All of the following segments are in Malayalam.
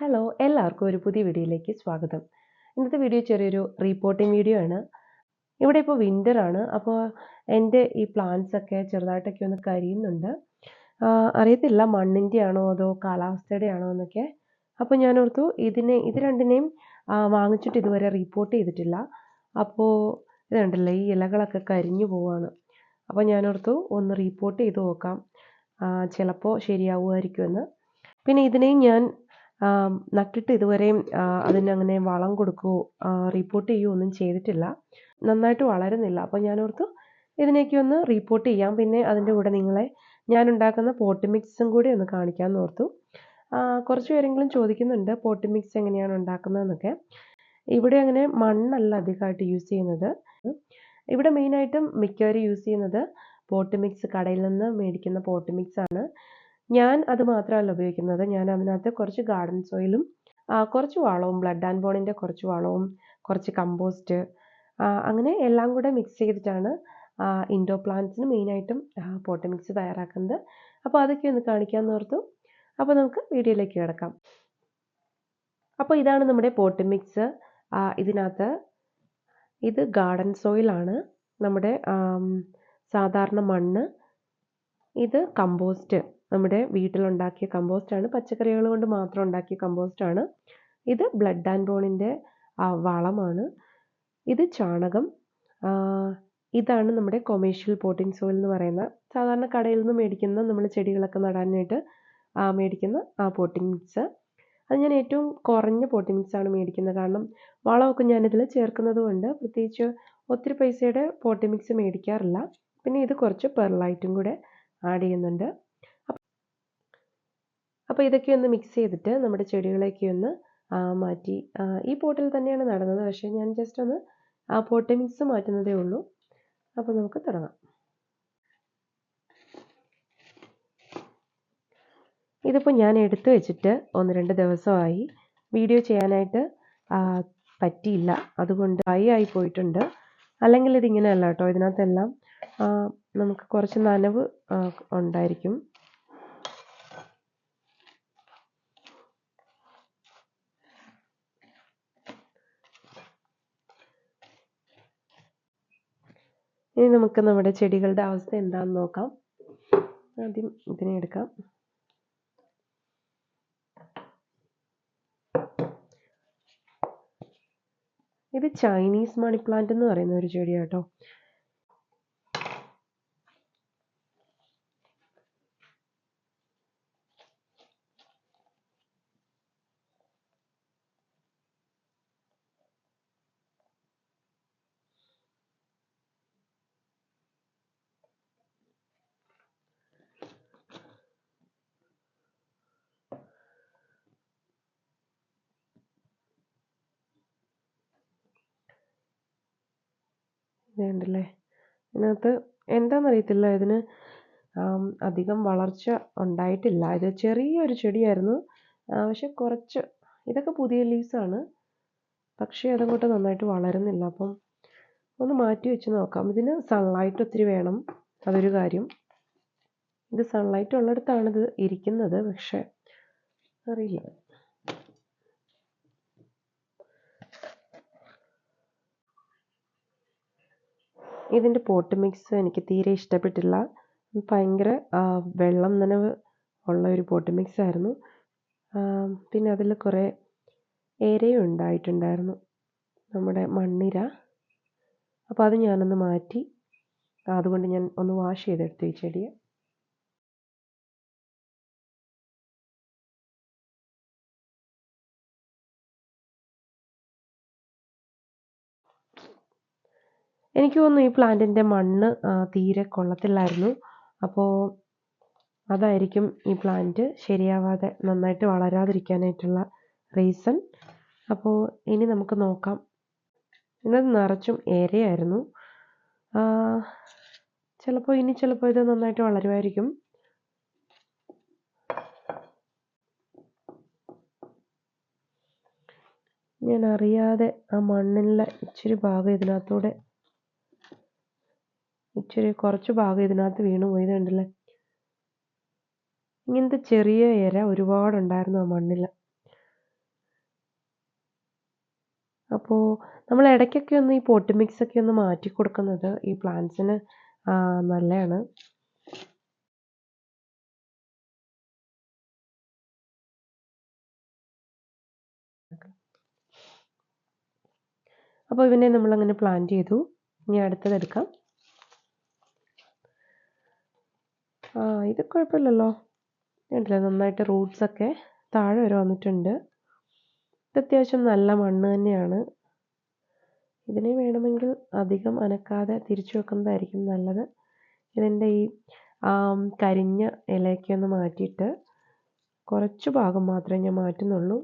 ഹലോ എല്ലാവർക്കും ഒരു പുതിയ വീഡിയോയിലേക്ക് സ്വാഗതം. ഇന്നത്തെ വീഡിയോ ചെറിയൊരു റീപ്പോർട്ടിംഗ് വീഡിയോ ആണ്. ഇവിടെ ഇപ്പോൾ ആണ്. അപ്പോൾ എന്റെ ഈ പ്ലാന്റ്സ് ഒക്കെ ചെറുതായിട്ടൊക്കെ ഒന്ന് കരിയുന്നുണ്ട്. അറിയത്തില്ല മണ്ണിന്റെ ആണോ അതോ കാലാവസ്ഥയുടെ ആണോ എന്നൊക്കെ. അപ്പോൾ ഞാൻ ഓർത്തു ഇതിനെ ഇത് രണ്ടിനെയും വാങ്ങിച്ചിട്ട് ഇതുവരെ റിപ്പോർട്ട് ചെയ്തിട്ടില്ല. അപ്പോൾ ഇതുണ്ടല്ലോ ഈ ഇലകളൊക്കെ കരിഞ്ഞു പോവാണ്. അപ്പോൾ ഞാൻ ഓർത്തു ഒന്ന് റിപ്പോർട്ട് ചെയ്ത് നോക്കാം. ചിലപ്പോൾ ശരിയാവുമായിരിക്കുമെന്ന്. പിന്നെ ഇതിനെയും ഞാൻ നട്ടിട്ട് ഇതുവരെയും അതിനങ്ങനെ വളം കൊടുക്കുകയോ റിപ്പോർട്ട് ചെയ്യുകയോ ഒന്നും ചെയ്തിട്ടില്ല. നന്നായിട്ട് വളരുന്നില്ല. അപ്പോൾ ഞാനോർത്തു ഇതിനേക്ക് ഒന്ന് റിപ്പോർട്ട് ചെയ്യാം. പിന്നെ അതിന്റെ കൂടെ നിങ്ങളെ ഞാൻ ഉണ്ടാക്കുന്ന പോട്ട് മിക്സും കൂടി ഒന്ന് കാണിക്കാമെന്ന് ഓർത്തു. കുറച്ച് പേരെങ്കിലും ചോദിക്കുന്നുണ്ട് പോട്ട് മിക്സ് എങ്ങനെയാണ് ഉണ്ടാക്കുന്നതെന്നൊക്കെ. ഇവിടെ അങ്ങനെ മണ്ണല്ല അധികമായിട്ട് യൂസ് ചെയ്യുന്നത്. ഇവിടെ മെയിനായിട്ടും മിക്കവരും യൂസ് ചെയ്യുന്നത് പോട്ട് മിക്സ് കടയിൽ നിന്ന് മേടിക്കുന്ന പോട്ട് മിക്സ് ആണ്. ഞാൻ അത് മാത്രമല്ല ഉപയോഗിക്കുന്നത്. ഞാൻ അതിനകത്ത് കുറച്ച് ഗാർഡൻ സോയിലും കുറച്ച് വളവും ബ്ലഡ് ആൻഡ് ബോണിന്റെ കുറച്ച് വളവും കുറച്ച് കമ്പോസ്റ്റ് അങ്ങനെ എല്ലാം കൂടെ മിക്സ് ചെയ്തിട്ടാണ് ഇൻഡോ പ്ലാന്റ്സിന് മെയിനായിട്ടും പോട്ട് മിക്സ് തയ്യാറാക്കുന്നത്. അപ്പോൾ അതൊക്കെ ഒന്ന് കാണിക്കാമെന്ന് ഓർത്തു. അപ്പോൾ നമുക്ക് വീഡിയോയിലേക്ക് കിടക്കാം. അപ്പോൾ ഇതാണ് നമ്മുടെ പോട്ട് മിക്സ് ഇതിനകത്ത്. ഇത് ഗാർഡൻ സോയിലാണ് നമ്മുടെ സാധാരണ മണ്ണ്. ഇത് കമ്പോസ്റ്റ് നമ്മുടെ വീട്ടിലുണ്ടാക്കിയ കമ്പോസ്റ്റാണ്. പച്ചക്കറികൾ കൊണ്ട് മാത്രം ഉണ്ടാക്കിയ കമ്പോസ്റ്റ് ആണ് ഇത് ബ്ലഡ് ആൻഡ് ബോണിന്റെ വളമാണ്. ഇത് ചാണകം. ഇതാണ് നമ്മുടെ കൊമേഴ്ഷ്യൽ പോട്ടിംഗ് സോയിൽ എന്ന് പറയുന്ന സാധാരണ കടയിൽ നിന്ന് മേടിക്കുന്ന നമ്മൾ ചെടികളൊക്കെ നടാനായിട്ട് മേടിക്കുന്ന ആ പോട്ടിംഗ് മിക്സ് അത് ഞാൻ ഏറ്റവും കുറഞ്ഞ പോട്ടിംഗ് മിക്സ് ആണ് മേടിക്കുന്നത്. കാരണം വളമൊക്കെ ഞാനിതിൽ ചേർക്കുന്നത് കൊണ്ട് പ്രത്യേകിച്ച് ഒത്തിരി പൈസയുടെ പോട്ടിംഗ് മിക്സ് മേടിക്കാറില്ല. പിന്നെ ഇത് കുറച്ച് പെർലൈറ്റും കൂടെ ആഡ് ചെയ്യുന്നുണ്ട്. അപ്പോൾ ഇതൊക്കെ ഒന്ന് മിക്സ് ചെയ്തിട്ട് നമ്മുടെ ചെടികളെയൊക്കെ ഒന്ന് മാറ്റി. ഈ പോട്ടിൽ തന്നെയാണ് നടന്നത്. പക്ഷേ ഞാൻ ജസ്റ്റ് ഒന്ന് ആ പോട്ട് മിക്സ് മാറ്റുന്നതേ ഉള്ളൂ. അപ്പോൾ നമുക്ക് തുടങ്ങാം. ഇതിപ്പോൾ ഞാൻ എടുത്തു വെച്ചിട്ട് ഒന്ന് രണ്ട് ദിവസമായി വീഡിയോ ചെയ്യാനായിട്ട് പറ്റിയില്ല. അതുകൊണ്ട് ഡ്രൈ ആയി പോയിട്ടുണ്ട്. അല്ലെങ്കിൽ ഇതിങ്ങനെയല്ല കേട്ടോ. ഇതിനകത്തെല്ലാം നമുക്ക് കുറച്ച് നനവ് ഉണ്ടായിരിക്കും. ഇനി നമുക്ക് നമ്മുടെ ചെടികളുടെ അവസ്ഥ എന്താണെന്ന് നോക്കാം. ആദ്യം ഇതിനെ എടുക്കാം. ഇത് ചൈനീസ് മണി പ്ലാന്റ് എന്ന് പറയുന്ന ഒരു ചെടിയാട്ടോ. വേണ്ടല്ലേ ഇതിനകത്ത് എന്താണെന്നറിയത്തില്ല ഇതിന് അധികം വളർച്ച ഉണ്ടായിട്ടില്ല. ഇത് ചെറിയൊരു ചെടിയായിരുന്നു. പക്ഷെ കുറച്ച് ഇതൊക്കെ പുതിയ ലീവ്സാണ്. പക്ഷേ അതങ്ങോട്ട് നന്നായിട്ട് വളരുന്നില്ല. അപ്പം ഒന്ന് മാറ്റി വെച്ച് നോക്കാം. ഇതിന് സൺലൈറ്റ് ഒത്തിരി വേണം. അതൊരു കാര്യം. ഇത് സൺലൈറ്റ് ഉള്ളിടത്താണ് ഇത് ഇരിക്കുന്നത്. പക്ഷേ അറിയില്ല. ഇതിന്റെ പോട്ട് മിക്സ് എനിക്ക് തീരെ ഇഷ്ടപ്പെട്ടില്ല. ഭയങ്കര വെള്ളം നനവ് ഉള്ള ഒരു പോട്ട് മിക്സ് ആയിരുന്നു. പിന്നെ അതിൽ കുറേ ഏരയും ഉണ്ടായിട്ടുണ്ടായിരുന്നു. നമ്മുടെ മണ്ണിര. അപ്പോൾ അത് ഞാനൊന്ന് മാറ്റി അതുകൊണ്ട് ഞാൻ ഒന്ന് വാഷ് ചെയ്തെടുത്തു ഈ ചെടിയെ. എനിക്ക് തോന്നുന്നു ഈ പ്ലാന്റിന്റെ മണ്ണ് തീരെ കൊള്ളത്തില്ലായിരുന്നു. അപ്പോൾ അതായിരിക്കും ഈ പ്ലാന്റ് ശരിയാവാതെ നന്നായിട്ട് വളരാതിരിക്കാനായിട്ടുള്ള റീസൺ. അപ്പോൾ ഇനി നമുക്ക് നോക്കാം. ഇന്നത് നിറച്ചും ഏരയായിരുന്നു. ചിലപ്പോൾ ഇനി ചിലപ്പോൾ ഇത് നന്നായിട്ട് വളരുമായിരിക്കും. ഞാൻ അറിയാതെ ആ മണ്ണിലെ ഇച്ചിരി ഭാഗം ഇതിനകത്തൂടെ ഇച്ചിരി കുറച്ച് ഭാഗം ഇതിനകത്ത് വീണു പോയത് കണ്ടില്ലേ? ഇങ്ങനത്തെ ചെറിയ ഇര ഒരുപാടുണ്ടായിരുന്നു ആ മണ്ണിൽ അപ്പോൾ നമ്മൾ ഇടയ്ക്കൊക്കെ ഒന്ന് ഈ പോട്ട് മിക്സ് ഒക്കെ ഒന്ന് മാറ്റി കൊടുക്കുന്നത് ഈ പ്ലാന്റ്സിന് നല്ലതാണ്. അപ്പോൾ ഇവനെ നമ്മളങ്ങനെ പ്ലാന്റ് ചെയ്തു. ഇനി അടുത്തത് എടുക്കാം ആ ഇത് കുഴപ്പമില്ലല്ലോ. കണ്ടില്ലേ നന്നായിട്ട് റൂട്ട്സൊക്കെ താഴെ വരെ വന്നിട്ടുണ്ട്. ഇത് അത്യാവശ്യം നല്ല മണ്ണ് തന്നെയാണ്. ഇതിനെ വേണമെങ്കിൽ അധികം അനക്കാതെ തിരിച്ചു വെക്കുന്നതായിരിക്കും നല്ലത്. ഇതിന്റെ ഈ കരിഞ്ഞ ഇലയൊക്കെ ഒന്ന് മാറ്റിയിട്ട് കുറച്ച് ഭാഗം മാത്രമേ ഞാൻ മാറ്റുന്നുള്ളൂ.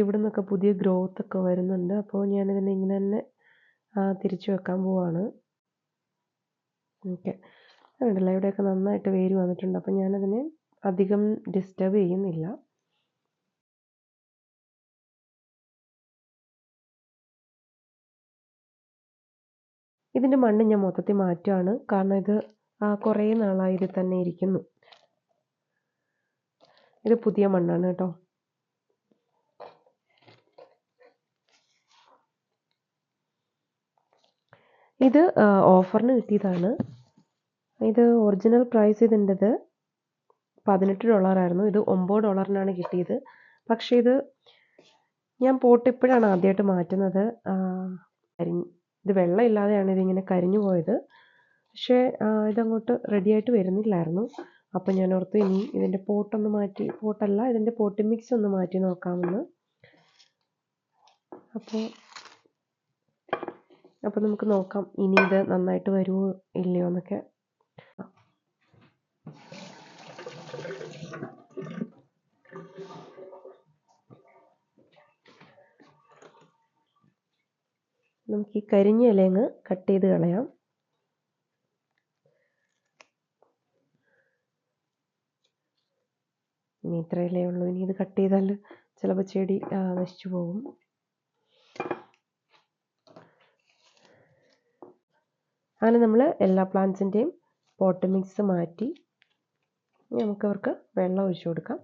ഇവിടെ നിന്നൊക്കെ പുതിയ ഗ്രോത്ത് ഒക്കെ വരുന്നുണ്ട്. അപ്പോൾ ഞാനിതിനെ ഇങ്ങനെ തന്നെ തിരിച്ചു വെക്കാൻ പോവാണ്. ഓക്കെ. അതുണ്ടല്ലോ ഇവിടെയൊക്കെ നന്നായിട്ട് വേര് വന്നിട്ടുണ്ട്. അപ്പോൾ ഞാനതിനെ അധികം ഡിസ്റ്റർബ് ചെയ്യുന്നില്ല. ഇതിന്റെ മണ്ണ് ഞാൻ മൊത്തത്തിൽ മാറ്റുകയാണ് കാരണം ഇത് കുറേ നാളായി ഇത് തന്നെ ഇരിക്കുന്നു. ഇത് പുതിയ മണ്ണാണ് കേട്ടോ. ഇത് ഓഫറിന് കിട്ടിയതാണ്. ഇത് ഒറിജിനൽ പ്രൈസ് ഇതിന്റെത് പതിനെട്ട് ഡോളറായിരുന്നു. ഇത് ഒമ്പത് ഡോളറിനാണ് കിട്ടിയത്. പക്ഷേ ഇത് ഞാൻ പോട്ട് ഇപ്പോഴാണ് ആദ്യമായിട്ട് മാറ്റുന്നത്. ഇത് വെള്ളം ഇല്ലാതെയാണ് ഇതിങ്ങനെ കരിഞ്ഞു പോയത്. പക്ഷേ ഇതങ്ങോട്ട് റെഡിയായിട്ട് വരുന്നില്ലായിരുന്നു. അപ്പം ഞാൻ ഓർത്തു ഇനി ഇതിന്റെ പോട്ടൊന്ന് മാറ്റി പോട്ടല്ല ഇതിന്റെ പോട്ട് മിക്സ് ഒന്ന് മാറ്റി നോക്കാമെന്ന്. അപ്പോൾ അപ്പോൾ നമുക്ക് നോക്കാം. ഇനി ഇത് നന്നായിട്ട് വരുമോ ഇല്ലയോ എന്നൊക്കെ. നമുക്ക് ഈ കരിഞ്ഞ ഇലയങ്ങ് കട്ട് ചെയ്ത് കളയാം. ഇനി ഇത്ര ഇലയുള്ളൂ ഇനി ഇത് കട്ട് ചെയ്താൽ ചിലപ്പോൾ ചെടി നശിച്ചു പോകും. അങ്ങനെ നമ്മൾ എല്ലാ പ്ലാന്റ്സിന്റെയും പോട്ട് മിക്സ് മാറ്റി നമുക്കവർക്ക് വെള്ളം ഒഴിച്ചു കൊടുക്കാം.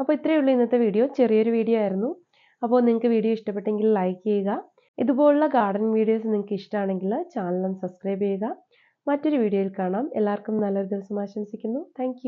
അപ്പോൾ ഇത്രയേ ഉള്ളൂ ഇന്നത്തെ വീഡിയോ ചെറിയൊരു വീഡിയോ ആയിരുന്നു. അപ്പോൾ നിങ്ങൾക്ക് വീഡിയോ ഇഷ്ടപ്പെട്ടെങ്കിൽ ലൈക്ക് ചെയ്യുക. ഇതുപോലുള്ള ഗാർഡൻ വീഡിയോസ് നിങ്ങൾക്ക് ഇഷ്ടമാണെങ്കിൽ ചാനലും സബ്സ്ക്രൈബ് ചെയ്യുക. മറ്റൊരു വീഡിയോയിൽ കാണാം. എല്ലാവർക്കും നല്ലൊരു ദിവസം ആശംസിക്കുന്നു. താങ്ക്